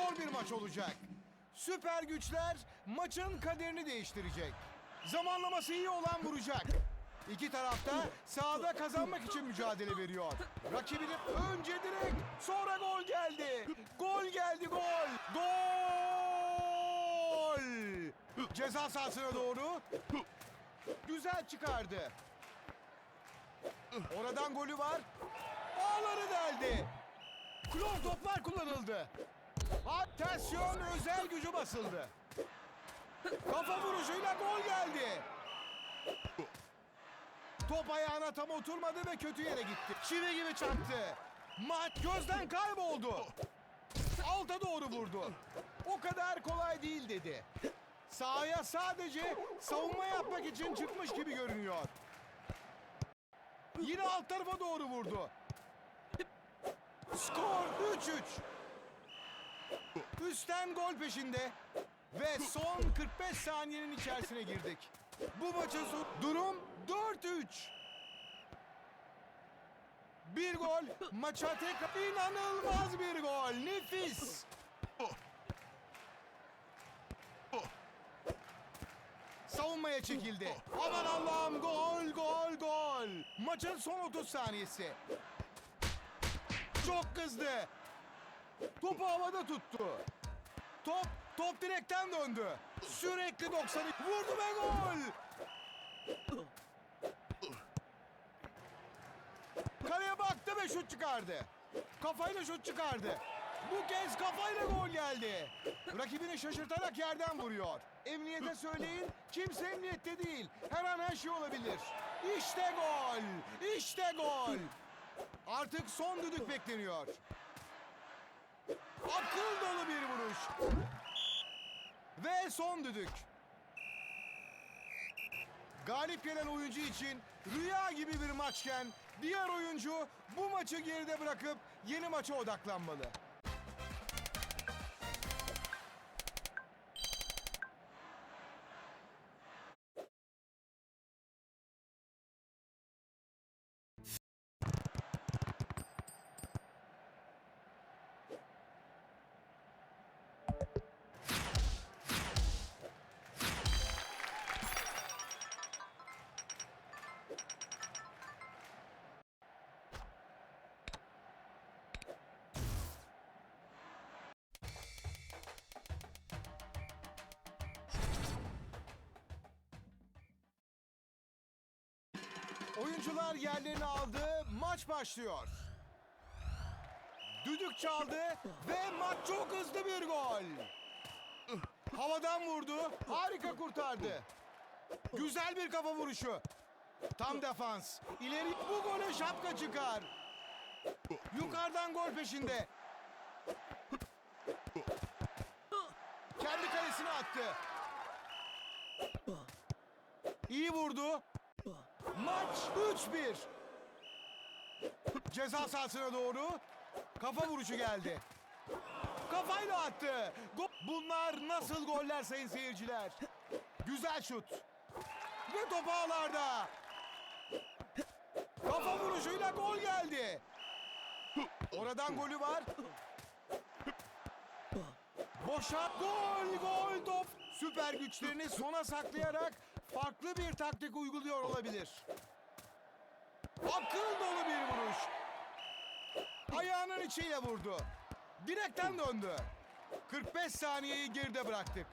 zor bir maç olacak. Süper güçler maçın kaderini değiştirecek. Zamanlaması iyi olan vuracak. İki tarafta sahada kazanmak için mücadele veriyor. Rakibini önce direkt sonra gol geldi. Gol geldi gol. Gol! Ceza sahasına doğru. Güzel çıkardı. Oradan golü var. Ağları deldi. Klon toplar kullanıldı. Atasyon özel gücü basıldı. Kafa vuruşuyla gol geldi. Top ayağına tam oturmadı ve kötü yere gitti. Çivi gibi çarptı. Maç gözden kayboldu. Alta doğru vurdu. O kadar kolay değil dedi. Sahaya sadece savunma yapmak için çıkmış gibi görünüyor. Yine alt tarafa doğru vurdu. Skor 3-3. Üstten gol peşinde ve son 45 saniyenin içerisine girdik. Bu maçın son durum 4-3. Bir gol maça tekrar inanılmaz bir gol. Nefis. Savunmaya çekildi. Aman Allah'ım gol gol gol. Maçın son 30 saniyesi. Çok kızdı. Topu havada tuttu. Top top direkten döndü. Sürekli 90 vurdu ve gol. Kaleye baktı ve şut çıkardı. Kafayla şut çıkardı. Bu kez kafayla gol geldi. Rakibini şaşırtarak yerden vuruyor. Emniyete söyleyin, kimse emniyette değil. Her an her şey olabilir. İşte gol! İşte gol! Artık son düdük bekleniyor. Akıl dolu bir vuruş. Ve son düdük. Galip gelen oyuncu için rüya gibi bir maçken diğer oyuncu bu maçı geride bırakıp yeni maça odaklanmalı. Oyuncular yerlerini aldı, maç başlıyor. Düdük çaldı ve maç çok hızlı bir gol. Havadan vurdu, harika kurtardı. Güzel bir kafa vuruşu. Tam defans. İleri bu gole şapka çıkar. Yukarıdan gol peşinde. Kendi kalesine attı. İyi vurdu. Maç 3-1. Ceza sahasına doğru kafa vuruşu geldi. Kafayla attı. Go- Bunlar nasıl goller sayın seyirciler? Güzel şut. Ve top ağlarda. Kafa vuruşuyla gol geldi. Oradan golü var. Boşa gol gol top. Süper güçlerini sona saklayarak farklı bir taktik uyguluyor olabilir. Akıl dolu bir vuruş. Ayağının içiyle vurdu. Direkten döndü. 45 saniyeyi geride bıraktık.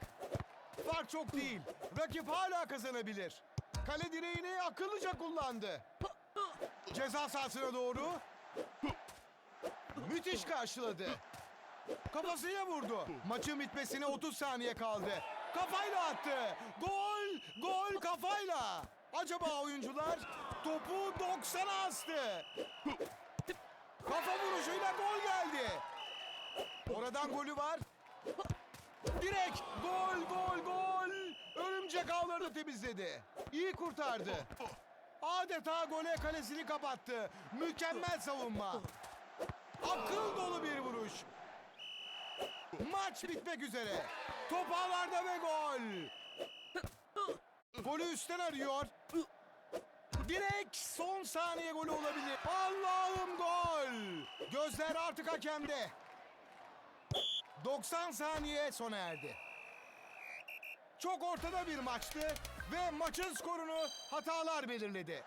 Fark çok değil. Rakip hala kazanabilir. Kale direğini akıllıca kullandı. Ceza sahasına doğru. Müthiş karşıladı. Kafasıyla vurdu. Maçın bitmesine 30 saniye kaldı. Kafayla attı. Gol! Gol kafayla. Acaba oyuncular topu 90'a astı. Kafa vuruşuyla gol geldi. Oradan golü var. Direkt gol gol gol. Örümcek ağlarını temizledi. İyi kurtardı. Adeta gole kalesini kapattı. Mükemmel savunma. Akıl dolu bir vuruş. Maç bitmek üzere. Top ağlarda ve gol. Golü üstten arıyor. Direkt son saniye golü olabilir. Allah'ım gol. Gözler artık hakemde. 90 saniye sona erdi. Çok ortada bir maçtı ve maçın skorunu hatalar belirledi.